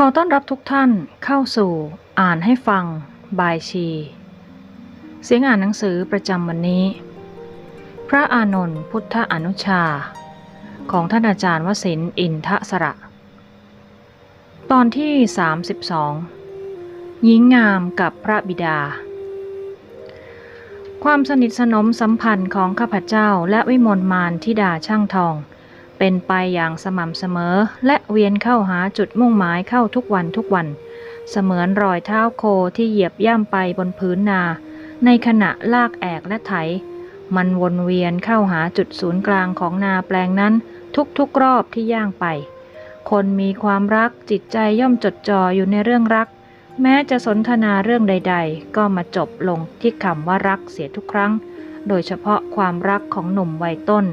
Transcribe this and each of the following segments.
ขอต้อนรับทุกท่านเข้าสู่อ่านให้ฟังบายชี เสียงอ่านหนังสือประจำวันนี้ พระอานนท์พุทธอนุชา ของท่านอาจารย์วสินอินทสระ ตอนที่ 32 หญิงงามกับพระบิดา ความสนิทสนมสัมพันธ์ของข้าพเจ้าและวิมลมานทิดาช่างทอง เป็นไปอย่างสม่ำเสมอ และเวียนเข้าหาจุดมุ่งหมายเข้าทุกวันทุกวัน เสมือนรอยเท้าโคที่เหยียบย่ำไปบนพื้นนา ในขณะลากแอกและไถ มันวนเวียนเข้าหาจุดศูนย์กลางของนาแปลงนั้น ทุกๆรอบที่ย่างไป คนมีความรักจิตใจย่อมจดจ่ออยู่ในเรื่องรัก แม้จะสนทนาเรื่องใด ๆ ก็มาจบลงที่คำว่ารักเสียทุกครั้ง โดยเฉพาะความรักของหนุ่มวัยต้น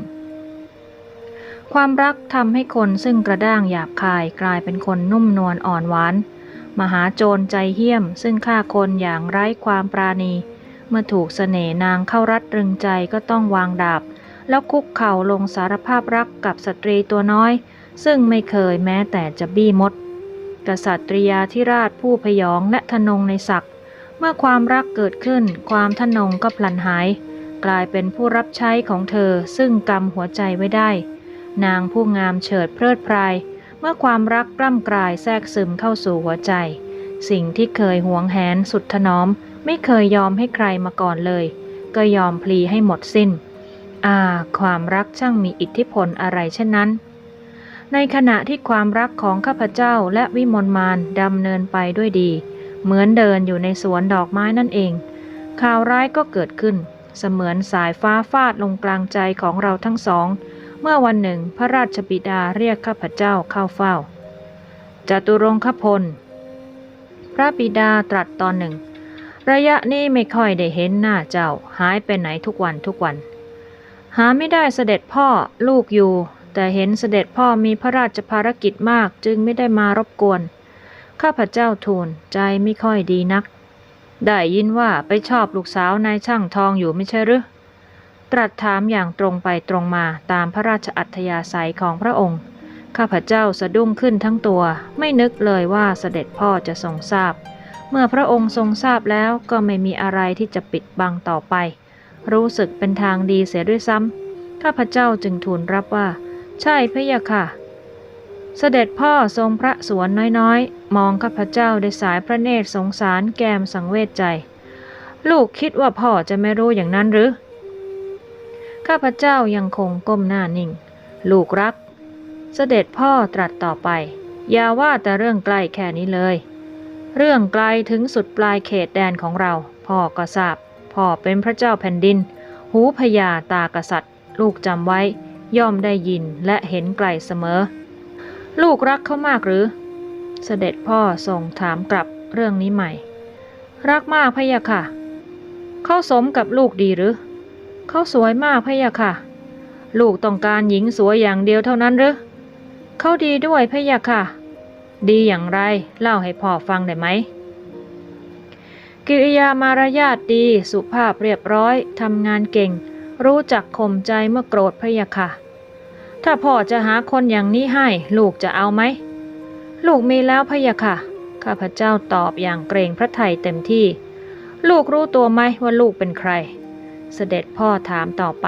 ความรักทำให้คนซึ่งกระด้างหยาบคายกลายเป็นคนนุ่มนวลอ่อนหวาน มหาโจรใจเหี้ยม ซึ่งฆ่าคนอย่างไร้ความปราณี เมื่อถูกเสน่นางเข้ารัดรึงใจก็ต้องวางดาบ แล้วคุกเข่าลงสารภาพรักกับสตรีตัวน้อย ซึ่งไม่เคยแม้แต่จะบี้มด กษัตริยาธิราชผู้พยองและทนงในศักดิ์เมื่อความรักเกิดขึ้น ความทนงก็พลันหาย กลายเป็นผู้รับใช้ของเธอซึ่งกำหัวใจไว้ได้ นางผู้งามเฉิดเพลิดเพลยเมื่อความรักกล้ำกลายแทรกซึมเข้าสู่หัวใจ สิ่งที่เคยหวงแหนสุดถนอม ไม่เคยยอมให้ใครมาก่อนเลย ก็ยอมพลีให้หมดสิ้น อ่า ความรักช่างมีอิทธิพลอะไรเช่นนั้น ในขณะที่ความรักของข้าพเจ้าและวิมลมานดำเนินไปด้วยดี เหมือนเดินอยู่ในสวนดอกไม้นั่นเอง ข่าวร้ายก็เกิดขึ้น เสมือนสายฟ้าฟาดลงกลางใจของเราทั้งสอง เมื่อวันหนึ่งพระราชบิดาเรียกข้าพเจ้าเข้าเฝ้าจตุรงคพล พระบิดาตรัสตอนหนึ่ง ระยะนี้ไม่ค่อยได้เห็นหน้าเจ้าหายไปไหนทุกวันทุกวัน หาไม่ได้เสด็จพ่อลูกอยู่ แต่เห็นเสด็จพ่อมีพระราชภารกิจมากจึงไม่ได้มารบกวน ข้าพเจ้าทูลใจไม่ค่อยดีนัก ได้ยินว่าไปชอบลูกสาวนายช่างทองอยู่ไม่ใช่หรือ ตรัสถามอย่างตรงไปตรงมาตามพระราชอัธยาศัยของพระองค์ ข้าพเจ้าสะดุ้งขึ้นทั้งตัว ไม่นึกเลยว่าเสด็จพ่อจะทรงทราบ เมื่อพระองค์ทรงทราบแล้วก็ไม่มีอะไรที่จะปิดบังต่อไป รู้สึกเป็นทางดีเสียด้วยซ้ำข้าพเจ้าจึงทูลรับว่า ใช่พะยะค่ะ เสด็จพ่อทรงพระสวนน้อยๆ มองข้าพเจ้าด้วยสายพระเนตรสงสารแกมสังเวชใจ ลูกคิดว่าพ่อจะไม่รู้อย่างนั้นหรือ ข้าพเจ้ายังคงก้มหน้านิ่ง ลูกรัก เสด็จพ่อตรัสต่อไป อย่าว่าแต่เรื่องใกล้แค่นี้เลย เรื่องไกลถึงสุดปลายเขตแดนของเรา พ่อก็ทราบ พ่อเป็นพระเจ้าแผ่นดิน หูพญาตากษัตริย์ ลูกจำไว้ ย่อมได้ยินและเห็นไกลเสมอ ลูกรักเขามากหรือ เสด็จพ่อทรงถามกลับเรื่องนี้ใหม่ รักมากพะยะค่ะ เขาสมกับลูกดีหรือ เขาสวยมากพะยะค่ะ ลูกต้องการหญิงสวยอย่างเดียวเท่านั้นหรือเขาดีด้วยพะยะค่ะ ดีอย่างไรเล่าให้พ่อฟังได้ไหม กิริยามารยาทดีสุภาพเรียบร้อยทำงานเก่ง รู้จักข่มใจเมื่อโกรธพะยะค่ะ ถ้าพ่อจะหาคนอย่างนี้ให้ ลูกจะเอาไหม ลูกมีแล้วพะยะค่ะ ข้าพเจ้าตอบอย่างเกรงพระไทยเต็มที่ ลูกรู้ตัวไหมว่าลูกเป็นใคร เสด็จพ่อถามต่อไป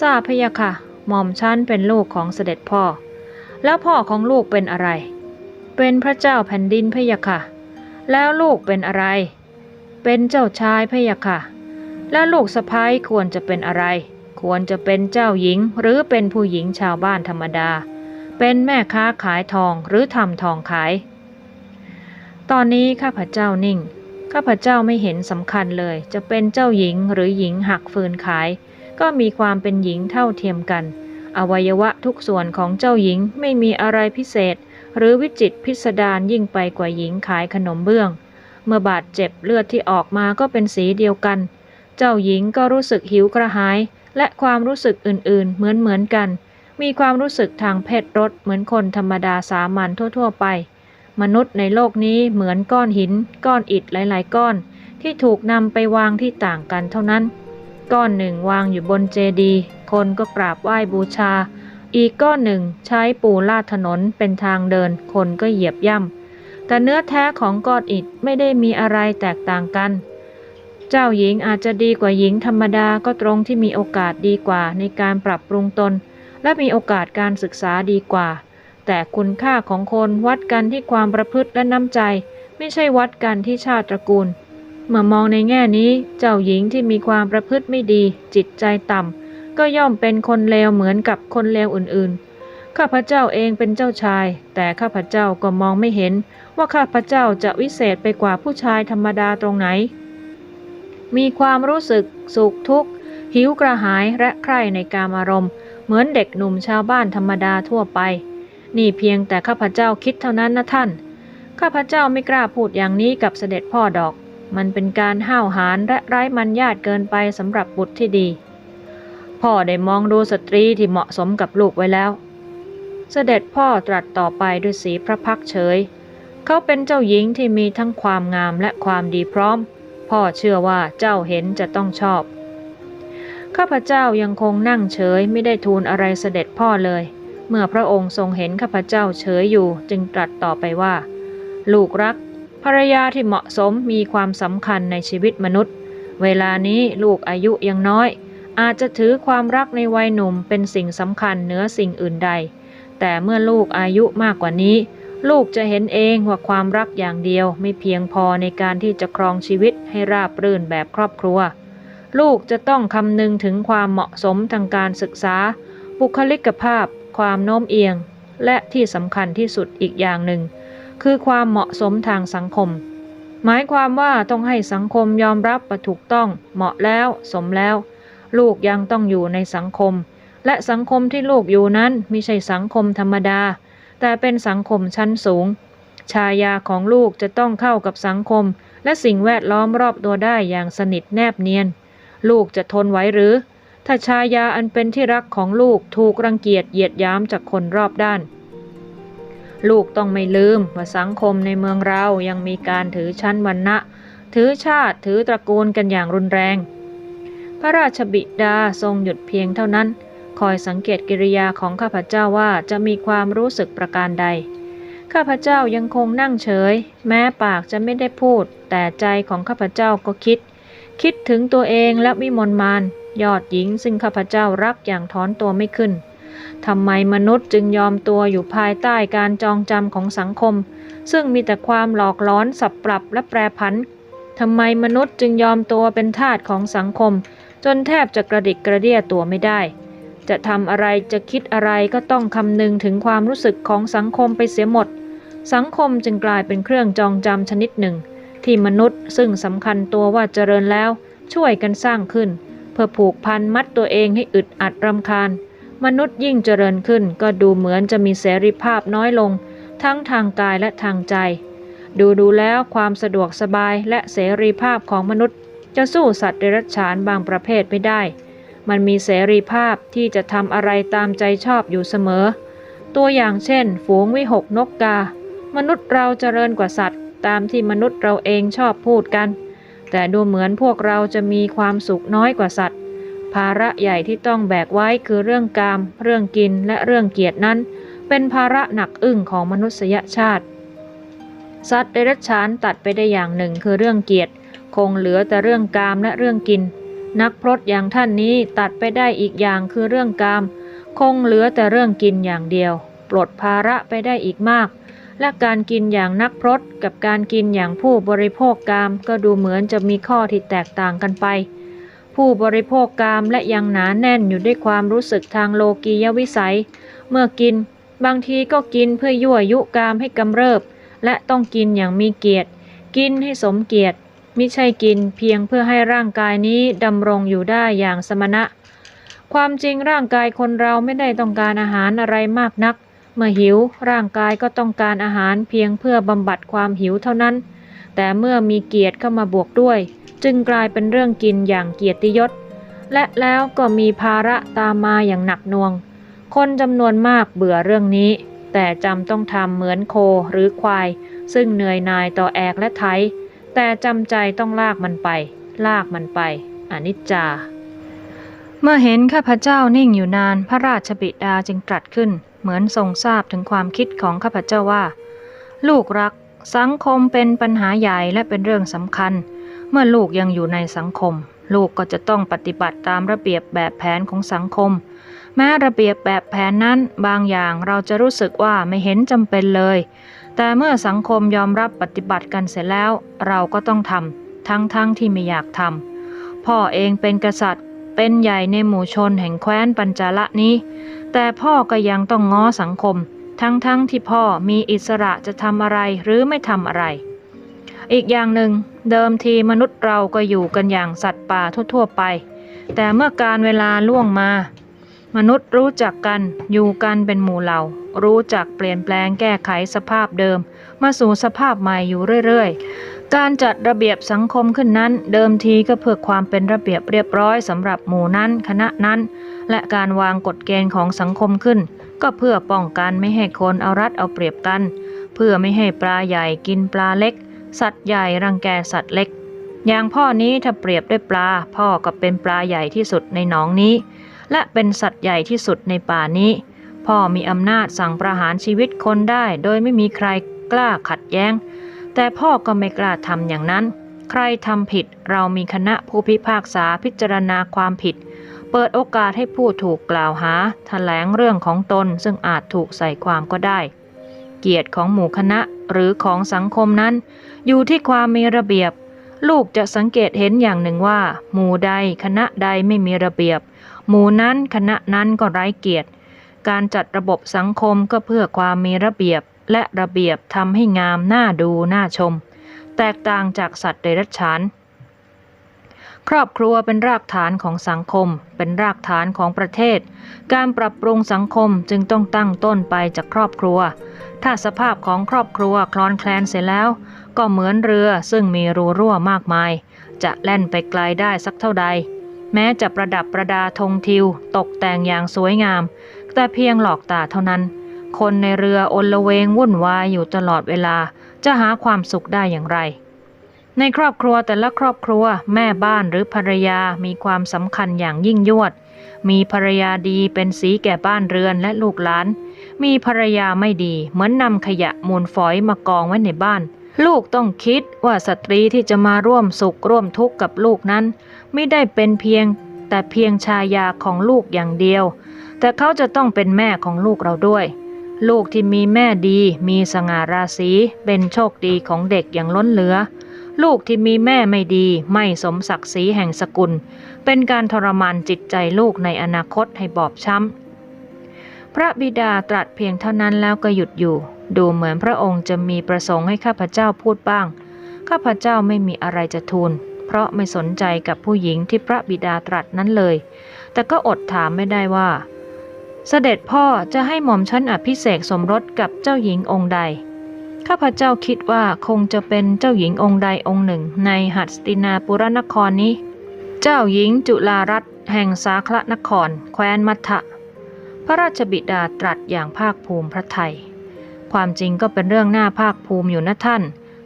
ทราบพะยะค่ะ หม่อมฉันเป็นลูกของเสด็จพ่อ แล้วพ่อของลูกเป็นอะไร เป็นพระเจ้าแผ่นดินพะยะค่ะ แล้วลูกเป็นอะไร เป็นเจ้าชายพะยะค่ะ แล้วลูกสะพ้ายควรจะเป็นอะไร ควรจะเป็นเจ้าหญิง หรือเป็นผู้หญิงชาวบ้านธรรมดา เป็นแม่ค้าขายทองหรือทำทองขาย ตอนนี้ข้าพเจ้านิ่ง ข้าพเจ้าไม่เห็นสำคัญเลย จะเป็นเจ้าหญิงหรือหญิงหักฟืนขาย ก็มีความเป็นหญิงเท่าเทียมกัน อวัยวะทุกส่วนของเจ้าหญิงไม่มีอะไรพิเศษ หรือวิจิตพิสดารยิ่งไปกว่าหญิงขายขนมเบื้อง เมื่อบาดเจ็บเลือดที่ออกมาก็เป็นสีเดียวกัน เจ้าหญิงก็รู้สึกหิวกระหาย และความรู้สึกอื่นๆ เหมือนเหมือนกัน มีความรู้สึกทางเพศรสเหมือนคนธรรมดาสามัญทั่ว ๆ ไป มนุษย์ในโลกนี้เหมือนก้อนหิน ก้อนอิฐหลายๆ ก้อน ที่ถูกนำไปวางที่ต่างกันเท่านั้น ก้อนหนึ่งวางอยู่บนเจดีย์คนก็กราบไหว้บูชา อีกก้อนหนึ่งใช้ปูลาดถนนเป็นทางเดิน คนก็เหยียบย่ำแต่เนื้อแท้ของก้อนอิฐไม่ได้มีอะไรแตกต่างกัน เจ้าหญิงอาจจะดีกว่าหญิงธรรมดาก็ตรงที่มีโอกาสดีกว่าในการปรับปรุงตน และมีโอกาสการศึกษาดีกว่า แต่คุณค่าของคนวัดกันที่ความประพฤติและน้ำใจ ไม่ใช่วัดกันที่ชาติตระกูล เมื่อมองในแง่นี้เจ้าหญิงที่มีความประพฤติไม่ดี จิตใจต่ำก็ย่อมเป็นคนเลวเหมือนกับคนเลวอื่นๆ ข้าพเจ้าเองเป็นเจ้าชาย แต่ข้าพเจ้าก็มองไม่เห็น ว่าข้าพเจ้าจะวิเศษไปกว่าผู้ชายธรรมดาตรงไหน มีความรู้สึกสุขทุกข์หิวกระหายและใคร่ในการอารมณ์ เหมือนเด็กหนุ่มชาวบ้านธรรมดาทั่วไป นี่เพียงแต่ข้าพเจ้าคิดเท่านั้นนะท่าน ข้าพเจ้าไม่กล้าพูดอย่างนี้กับเสด็จพ่อดอก มันเป็นการห้าวหาญและไร้มันญาติเกินไปสำหรับบุตรที่ดี พ่อได้มองดูสตรีที่เหมาะสมกับลูกไว้แล้ว เสด็จพ่อตรัสต่อไปด้วยสีพระพักเฉย เขาเป็นเจ้าหญิงที่มีทั้งความงามและความดีพร้อม พ่อเชื่อว่าเจ้าเห็นจะต้องชอบข้าพเจ้ายังคงนั่งเฉยไม่ได้ทูลอะไรเสด็จพ่อเลย เมื่อพระองค์ทรงเห็นข้าพเจ้าเฉยอยู่จึงตรัสต่อไปว่า ลูกรัก ภรรยาที่เหมาะสมมีความสำคัญในชีวิตมนุษย์ เวลานี้ลูกอายุยังน้อย อาจจะถือความรักในวัยหนุ่มเป็นสิ่งสำคัญเหนือสิ่งอื่นใด แต่เมื่อลูกอายุมากกว่านี้ ลูกจะเห็นเองว่าความรักอย่างเดียวไม่เพียงพอในการที่จะครองชีวิตให้ราบรื่นแบบครอบครัว ลูกจะต้องคำนึงถึงความเหมาะสมทางการศึกษา บุคลิกภาพ ความโน้มเอียง และที่สำคัญที่สุดอีกอย่างหนึ่ง คือความเหมาะสมทางสังคม หมายความว่าต้องให้สังคมยอมรับว่าถูกต้อง เหมาะแล้วสมแล้ว ลูกยังต้องอยู่ในสังคม และสังคมที่ลูกอยู่นั้นไม่ใช่สังคมธรรมดา แต่เป็นสังคมชั้นสูง ชายาของลูกจะต้องเข้ากับสังคม และสิ่งแวดล้อมรอบตัวได้อย่างสนิทแนบเนียน ลูกจะทนไหวหรือ ถ้าชายาอันเป็นที่รักของลูกถูกรังเกียจเหยียดยามจากคนรอบด้าน ลูกต้องไม่ลืมว่าสังคมในเมืองเรายังมีการถือชั้นวรรณะ ถือชาติถือตระกูลกันอย่างรุนแรง พระราชบิดาทรงหยุดเพียงเท่านั้น คอยสังเกตกิริยาของข้าพเจ้าว่าจะมีความรู้สึกประการใด ข้าพเจ้ายังคงนั่งเฉย แม้ปากจะไม่ได้พูด แต่ใจของข้าพเจ้าก็คิด คิดถึงตัวเองและวิมลมาน ยอดหญิงซึ่งข้าพเจ้ารักอย่างถอนตัวไม่ขึ้นทำไมมนุษย์จึงยอมตัวอยู่ภายใต้การจองจำของสังคม ซึ่งมีแต่ความหลอกล้อนสับปรับและแปรผันทำไมมนุษย์จึงยอมตัวเป็นทาสของสังคม จนแทบจะกระดิกกระเดี้ยตัวไม่ได้ จะทำอะไรจะคิดอะไรก็ต้องคำนึงถึงความรู้สึกของสังคมไปเสียหมด สังคมจึงกลายเป็นเครื่องจองจำชนิดหนึ่ง ที่มนุษย์ซึ่งสำคัญตัวว่าเจริญแล้ว ช่วยกันสร้างขึ้น เพื่อผูกพันมัดตัวเองให้อึดอัดรำคาญ มนุษย์ยิ่งเจริญขึ้นก็ดูเหมือนจะมีเสรีภาพน้อยลง ทั้งทางกายและทางใจ ดูดูแล้วความสะดวกสบายและเสรีภาพของมนุษย์ จะสู้สัตว์เดรัจฉานบางประเภทไม่ได้ มันมีเสรีภาพที่จะทำอะไรตามใจชอบอยู่เสมอ ตัวอย่างเช่น ฝูงวิหกนกกา มนุษย์เราเจริญกว่าสัตว์ ตามที่มนุษย์เราเองชอบพูดกัน แต่ดูเหมือนพวกเราจะมีความสุขน้อยกว่าสัตว์ ภาระใหญ่ที่ต้องแบกไว้คือเรื่องกาม เรื่องกินและเรื่องเกียรตินั้น เป็นภาระหนักอึ้งของมนุษยชาติ สัตว์เดรัจฉานตัดไปได้อย่างหนึ่งคือเรื่องเกียรติ คงเหลือแต่เรื่องกามและเรื่องกิน นักพรตอย่างท่านนี้ตัดไปได้อีกอย่างคือเรื่องกาม คงเหลือแต่เรื่องกินอย่างเดียว ปลดภาระไปได้อีกมาก และการกินอย่างนักพรตกับการกินอย่างผู้บริโภคกามก็ดูเหมือนจะมีข้อที่แตกต่างกันไป ผู้บริโภคกามและยังหนาแน่นอยู่ด้วยความรู้สึกทางโลกียวิสัย เมื่อกินบางทีก็กินเพื่อยั่วยุกามให้กำเริบ และต้องกินอย่างมีเกียรติ กินให้สมเกียรติมิใช่กินเพียงเพื่อให้ร่างกายนี้ดำรงอยู่ได้อย่างสมณะ ความจริงร่างกายคนเราไม่ได้ต้องการอาหารอะไรมากนัก เมื่อหิวร่างกายก็ต้องการอาหารเพียงเพื่อบำบัดความหิวเท่านั้น แต่เมื่อมีเกียรติเข้ามาบวกด้วย จึงกลายเป็นเรื่องกินอย่างเกียรติยศ และแล้วก็มีภาระตามมาอย่างหนักหน่วง คนจำนวนมากเบื่อเรื่องนี้ แต่จำต้องทำเหมือนโคหรือควาย ซึ่งเหนื่อยนายต่อแอกและไถแต่จำใจต้องลากมันไป ลากมันไป อนิจจา เมื่อเห็นข้าพเจ้านิ่งอยู่นานพระราชบิดาจึงตรัสขึ้น เหมือนทรงทราบถึงความคิดของข้าพเจ้าว่า ลูกรักสังคมเป็นปัญหาใหญ่และเป็นเรื่องสำคัญ เมื่อลูกยังอยู่ในสังคม ลูกก็จะต้องปฏิบัติตามระเบียบแบบแผนของสังคม แม้ระเบียบแบบแผนนั้นบางอย่างเราจะรู้สึกว่าไม่เห็นจำเป็นเลย แต่เมื่อสังคมยอมรับปฏิบัติกันเสร็จแล้ว เราก็ต้องทำทั้งๆทที่ไม่อยากทำพ่อเองเป็นกษัตริย์ เป็นใหญ่ในหมู่ชนแห่งแคว้นปัญจาละนี้ แต่พ่อก็ยังต้องง้อสังคม ทั้งๆทที่พ่อมีอิสระจะทำอะไรหรือไม่ทำอะไร อีกอย่างหนึ่ง เดิมทีมนุษย์เราก็อยู่กันอย่างสัตว์ป่าทั่วๆไป แต่เมื่อการเวลาล่วงมา มนุษย์รู้จักกันอยู่กันเป็นหมู่เหล่า รู้จักเปลี่ยนแปลงแก้ไขสภาพเดิม มาสู่สภาพใหม่อยู่เรื่อยๆ การจัดระเบียบสังคมขึ้นนั้น เดิมทีก็เพื่อความเป็นระเบียบเรียบร้อยสำหรับหมู่นั้นคณะนั้น และการวางกฎเกณฑ์ของสังคมขึ้น ก็เพื่อป้องกันไม่ให้คนเอารัดเอาเปรียบกัน เพื่อไม่ให้ปลาใหญ่กินปลาเล็ก สัตว์ใหญ่รังแกสัตว์เล็ก อย่างพ่อนี้ถ้าเปรียบด้วยปลา พ่อก็เป็นปลาใหญ่ที่สุดในหนองนี้ และเป็นสัตว์ใหญ่ที่สุดในป่านี้ พ่อมีอำนาจสั่งประหารชีวิตคนได้ โดยไม่มีใครกล้าขัดแย้ง แต่พ่อก็ไม่กล้าทำอย่างนั้น ใครทำผิดเรามีคณะผู้พิพากษาพิจารณาความผิด เปิดโอกาสให้ผู้ถูกกล่าวหาแถลงเรื่องของตนซึ่งอาจถูกใส่ความก็ได้ เกียรติของหมู่คณะหรือของสังคมนั้น อยู่ที่ความมีระเบียบ ลูกจะสังเกตเห็นอย่างหนึ่งว่า หมู่ใดคณะใดไม่มีระเบียบ หมู่นั้นคณะนั้นก็ไร้เกียรติ การจัดระบบสังคมก็เพื่อความมีระเบียบ และระเบียบทำให้งามน่าดูน่าชม แตกต่างจากสัตว์เดรัจฉาน ครอบครัวเป็นรากฐานของสังคม เป็นรากฐานของประเทศ การปรับปรุงสังคมจึงต้องตั้งต้นไปจากครอบครัว ถ้าสภาพของครอบครัวคลอนแคลนเสร็จแล้ว ก็เหมือนเรือซึ่งมีรูรั่วมากมาย จะแล่นไปไกลได้สักเท่าใด แม้จะประดับประดาธงทิว ตกแต่งอย่างสวยงาม แต่เพียงหลอกตาเท่านั้น คนในเรืออนละเวงวุ่นวายอยู่ตลอดเวลา จะหาความสุขได้อย่างไร ในครอบครัวแต่ละครอบครัวแม่บ้านหรือภรรยามีความสำคัญอย่างยิ่งยวด มีภรรยาดีเป็นสีแก่บ้านเรือนและลูกหลาน มีภรรยาไม่ดี เหมือนนำขยะมูลฝอยมากองไว้ในบ้าน ลูกต้องคิดว่าสตรีที่จะมาร่วมสุขร่วมทุกข์กับลูกนั้น ไม่ได้เป็นเพียง แต่เพียงชายาของลูกอย่างเดียวแต่เขาจะต้องเป็นแม่ของลูกเราด้วย ลูกที่มีแม่ดี มีสง่าราศีเป็นโชคดีของเด็กอย่างล้นเหลือ ลูกที่มีแม่ไม่ดี ไม่สมศักดิ์ศรีแห่งสกุล เป็นการทรมานจิตใจลูกในอนาคตให้บอบช้ำ พระบิดาตรัสเพียงเท่านั้นแล้วก็หยุดอยู่ ดูเหมือนพระองค์จะมีประสงค์ให้ข้าพเจ้าพูดบ้าง ข้าพเจ้าไม่มีอะไรจะทูล เพราะไม่สนใจกับผู้หญิงที่พระบิดาตรัสนั้นเลย แต่ก็อดถามไม่ได้ว่า เสด็จพ่อจะให้หม่อมชั้นอภิเษกสมรสกับเจ้าหญิงองค์ใด ข้าพเจ้าคิดว่าคงจะเป็นเจ้าหญิงองค์ใดองค์หนึ่ง ในหัสตินาปุรนครนี้ เจ้าหญิงจุฬารัตน์แห่งสาคลนคร แคว้นมัทะพระราชบิดาตรัสอย่างภาคภูมิพระไทย ความจริงก็เป็นเรื่องหน่าภาคภูมิอยู่นะท่าน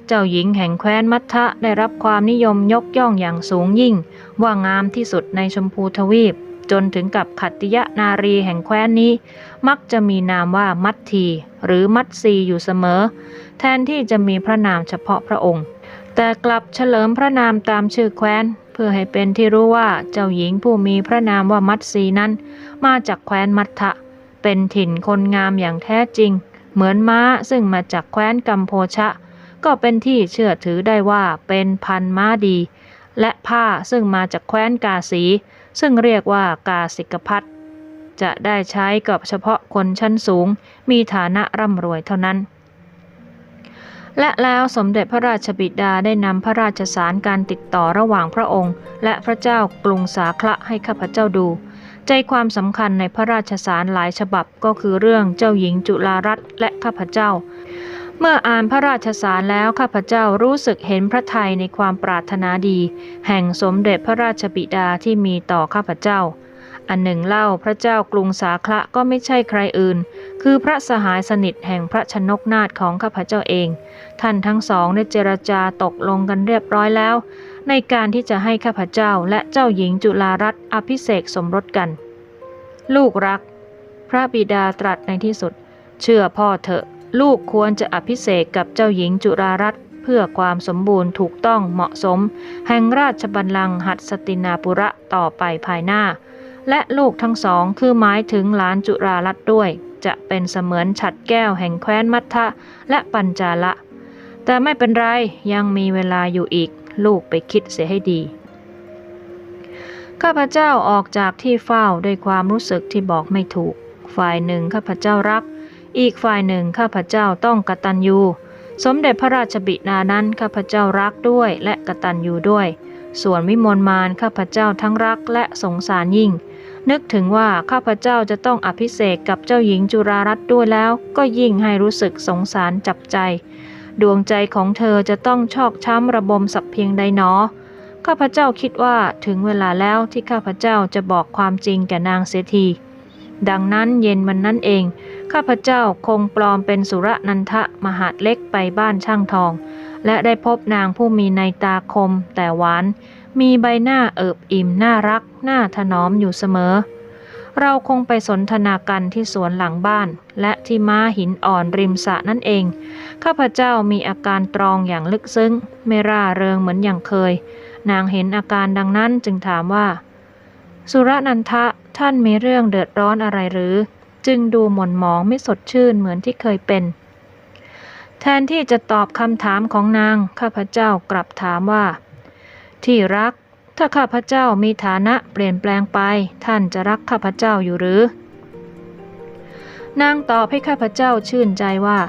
เจ้าหญิงแห่งแคว้นมัทะได้รับความนิยมยกย่องอย่างสูงยิ่ง ว่างามที่สุดในชมพูทวีป จนถึงกับขัตติยนารีแห่งแคว้นนี้ มักจะมีนามว่ามัททีหรือมัตซีอยู่เสมอ แทนที่จะมีพระนามเฉพาะพระองค์ แต่กลับเฉลิมพระนามตามชื่อแคว้น เพื่อให้เป็นที่รู้ว่าเจ้าหญิงผู้มีพระนามว่ามัตสีนั้น มาจากแคว้นมัททะเป็นถิ่นคนงามอย่างแท้จริง เหมือนม้าซึ่งมาจากแคว้นกัมโพชะ ก็เป็นที่เชื่อถือได้ว่าเป็นพันม้าดี และผ้าซึ่งมาจากแคว้นกาสี ซึ่งเรียกว่ากาสิกพัทจะได้ใช้กับเฉพาะคนชั้นสูง มีฐานะร่ำรวยเท่านั้น และแล้วสมเด็จพระราชบิดาได้นำพระราชสารการติดต่อระหว่างพระองค์ และพระเจ้ากรุงสาคละให้ข้าพเจ้าดู ใจความสำคัญในพระราชสารหลายฉบับก็คือเรื่องเจ้าหญิงจุฬารัตน์และข้าพเจ้า เมื่ออ่านพระราชสารแล้วข้าพเจ้ารู้สึกเห็นพระทัยในความปรารถนาดี แห่งสมเด็จพระราชบิดาที่มีต่อข้าพเจ้า อันหนึ่งเล่าพระเจ้ากรุงสาคละก็ไม่ใช่ใครอื่น คือพระสหายสนิทแห่งพระชนกนาถของข้าพเจ้าเอง ท่านทั้งสองได้เจรจาตกลงกันเรียบร้อยแล้ว ในการที่จะให้ข้าพเจ้าและเจ้าหญิงจุฬารัตน์อภิเษกสมรสกัน ลูกรัก พระบิดาตรัสในที่สุด เชื่อพ่อเถอะ ลูกควรจะอภิเษกกับเจ้าหญิงจุฬารัตน์เพื่อความสมบูรณ์ถูกต้องเหมาะสม แห่งราชบัลลังก์หัตสตินาปุระต่อไปภายหน้า และลูกทั้งสองคือหมายถึงหลานจุฬารัตน์ด้วย จะเป็นเสมือนฉัดแก้วแห่งแคว้นมัททะและปัญจาละ แต่ไม่เป็นไรยังมีเวลาอยู่อีก ลูกไปคิดเสียให้ดีข้าพเจ้าออกจากที่เฝ้าด้วยความรู้สึกที่บอกไม่ถูก ฝ่ายหนึ่งข้าพเจ้ารัก อีกฝ่ายหนึ่งข้าพเจ้าต้องกตัญญู สมเด็จพระราชบิดานั้นข้าพเจ้ารักด้วยและกตัญญูด้วย ส่วนวิมลมานข้าพเจ้าทั้งรักและสงสารยิ่ง นึกถึงว่าข้าพเจ้าจะต้องอภิเษกกับเจ้าหญิงจุรารัตน์ด้วยแล้ว ก็ยิ่งให้รู้สึกสงสารจับใจ ดวงใจของเธอจะต้องชอกช้ำระบมสักเพียงใดหนอข้าพเจ้าคิดว่าถึงเวลาแล้วที่ข้าพเจ้าจะบอกความจริงแก่นางเสียทีดังนั้นเย็นวันนั้นเอง ข้าพเจ้าคงปลอมเป็นสุรนันทะมหาดเล็กไปบ้านช่างทอง และได้พบนางผู้มีในตาคมแต่หวาน มีใบหน้าเอิบอิ่มน่ารักน่าถนอมอยู่เสมอ เราคงไปสนทนากันที่สวนหลังบ้าน และที่ม้าหินอ่อนริมสะนั่นเอง ข้าพเจ้ามีอาการตรองอย่างลึกซึ้ง ไม่ร่าเริงเหมือนอย่างเคย นางเห็นอาการดังนั้นจึงถามว่า สุรนันทะท่านมีเรื่องเดือดร้อนอะไรหรือ จึงดูหม่นหมองไม่สดชื่นเหมือนที่เคยเป็น แทนที่จะตอบคำถามของนาง ข้าพเจ้ากลับถามว่า ที่รัก ถ้าข้าพเจ้ามีฐานะเปลี่ยนแปลงไป ท่านจะรักข้าพเจ้าอยู่หรือ นางตอบให้ข้าพเจ้าชื่นใจว่า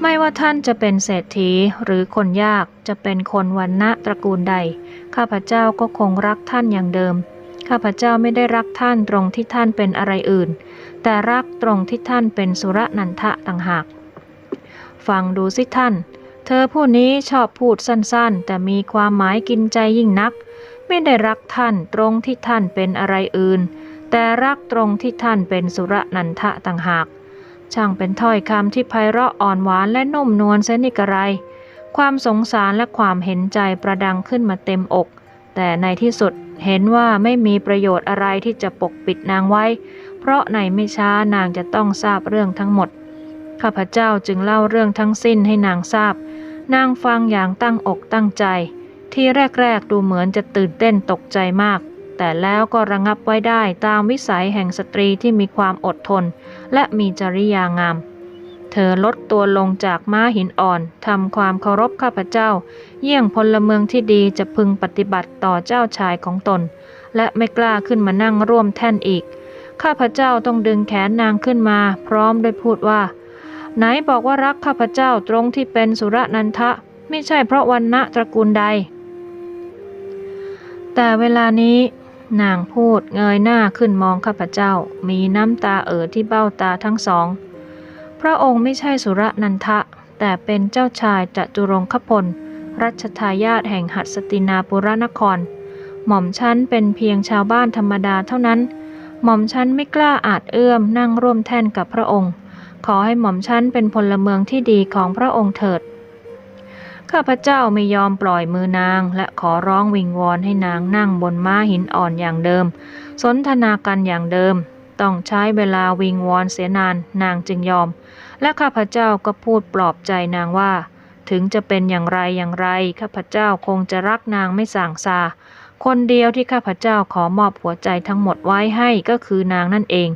ไม่ว่าท่านจะเป็นเศรษฐีหรือคนยากจะเป็นคนวันณะตระกูลใด ข้าพเจ้าก็คงรักท่านอย่างเดิม ข้าพเจ้าไม่ได้รักท่านตรงที่ท่านเป็นอะไรอื่น แต่รักตรงที่ท่านเป็นสุรนันทะต่างหาก ฟังดูสิท่าน เธอผู้นี้ชอบพูดสั้นๆ แต่มีความหมายกินใจยิ่งนัก ไม่ได้รักท่านตรงที่ท่านเป็นอะไรอื่น แต่รักตรงที่ท่านเป็นสุรนันทะต่างหาก ช่างเป็นถ้อยคำที่ไพเราะอ่อนหวานและนุ่มนวลเสนิกระไรความสงสารและความเห็นใจประดังขึ้นมาเต็มอก แต่ในที่สุดเห็นว่าไม่มีประโยชน์อะไรที่จะปกปิดนางไว้ เพราะในไม่ช้านางจะต้องทราบเรื่องทั้งหมด ข้าพเจ้าจึงเล่าเรื่องทั้งสิ้นให้นางทราบ นางฟังอย่างตั้งอกตั้งใจ ที่แรกๆดูเหมือนจะตื่นเต้นตกใจมาก แต่แล้วก็ระงับไว้ได้ตามวิสัยแห่งสตรีที่มีความอดทน และมีจริยางาม เธอลดตัวลงจากม้าหินอ่อนทำความเคารพข้าพเจ้า เยี่ยงพลเมืองที่ดีจะพึงปฏิบัติต่อเจ้าชายของตน และไม่กล้าขึ้นมานั่งร่วมแท่นอีก ข้าพเจ้าต้องดึงแขนนางขึ้นมา พร้อมด้วยพูดว่า ไหนบอกว่ารักข้าพเจ้าตรงที่เป็นสุรนันทะ ไม่ใช่เพราะวันณะตระกูลใด แต่เวลานี้นางพูดเงยหน้าขึ้นมองข้าพเจ้า มีน้ำตาเอ่อที่เบ้าตาทั้งสอง พระองค์ไม่ใช่สุรนันทะ แต่เป็นเจ้าชายจตุรงคพล รัชทายาทแห่งหัสตินาปุรนคร หม่อมชั้นเป็นเพียงชาวบ้านธรรมดาเท่านั้น หม่อมชั้นไม่กล้าอาจเอื้อมนั่งร่วมแท่นกับพระองค์ ขอให้หม่อมชั้นเป็นพลเมืองที่ดีของพระองค์เถิด ข้าพเจ้าไม่ยอมปล่อยมือนาง และขอร้องวิงวอนให้นางนั่งบนม้าหินอ่อนอย่างเดิม สนทนากันอย่างเดิม ต้องใช้เวลาวิงวอนเสียนานนางจึงยอม และข้าพเจ้าก็พูดปลอบใจนางว่า ถึงจะเป็นอย่างไรอย่างไร ข้าพเจ้าคงจะรักนางไม่ส่างซา คนเดียวที่ข้าพเจ้าขอมอบหัวใจทั้งหมดไว้ให้ก็คือนางนั่นเอง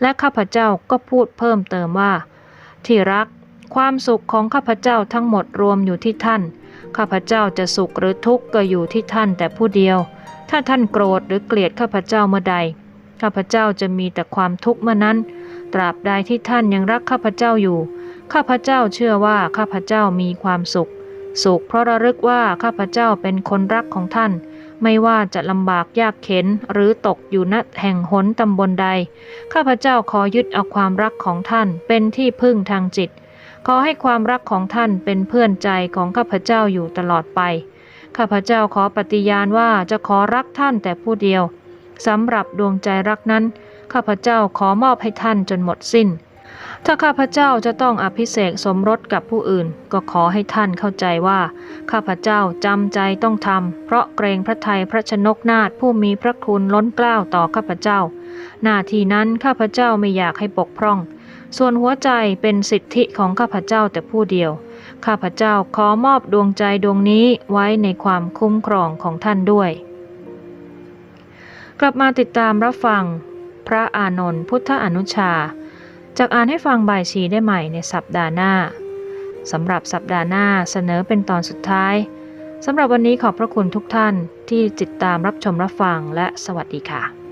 และข้าพเจ้าก็พูดเพิ่มเติมว่า ที่รัก ความสุขของข้าพเจ้าทั้งหมดรวมอยู่ที่ท่าน ข้าพเจ้าจะสุขหรือทุกข์ก็อยู่ที่ท่านแต่ผู้เดียว ถ้าท่านโกรธหรือเกลียดข้าพเจ้าเมื่อใด ข้าพเจ้าจะมีแต่ความทุกข์เมื่อนั้น ตราบใดที่ท่านยังรักข้าพเจ้าอยู่ ข้าพเจ้าเชื่อว่าข้าพเจ้ามีความสุข สุขเพราะระลึกว่าข้าพเจ้าเป็นคนรักของท่าน ไม่ว่าจะลำบากยากเข็นหรือตกอยู่ณแห่งหนตำบลใด ข้าพเจ้าขอยึดเอาความรักของท่านเป็นที่พึ่งทางจิต ขอให้ความรักของท่านเป็นเพื่อนใจของข้าพเจ้าอยู่ตลอดไป ข้าพเจ้าขอปฏิญาณว่าจะขอรักท่านแต่ผู้เดียวสำหรับดวงใจรักนั้น ข้าพเจ้าขอมอบให้ท่านจนหมดสิ้น ถ้าข้าพเจ้าจะต้องอภิเษกสมรสกับผู้อื่น ก็ขอให้ท่านเข้าใจว่า ข้าพเจ้าจำใจต้องทำเพราะเกรงพระทัยพระชนกนาถผู้มีพระคุณล้นเกล้าต่อข้าพเจ้า หน้าที่นั้นข้าพเจ้าไม่อยากให้ปกพร่อง ส่วนหัวใจเป็นสิทธิของข้าพเจ้าแต่ผู้เดียว ข้าพเจ้าขอมอบดวงใจดวงนี้ไว้ในความคุ้มครองของท่านด้วย กลับมาติดตามรับฟัง พระอานนท์พุทธอนุชา จากอ่านให้ฟังบายชีได้ใหม่ในสัปดาห์หน้าสำหรับสัปดาห์หน้าเสนอเป็นตอนสุดท้ายสำหรับวันนี้ขอบพระคุณทุกท่านที่ติดตามรับชมรับฟังและสวัสดีค่ะ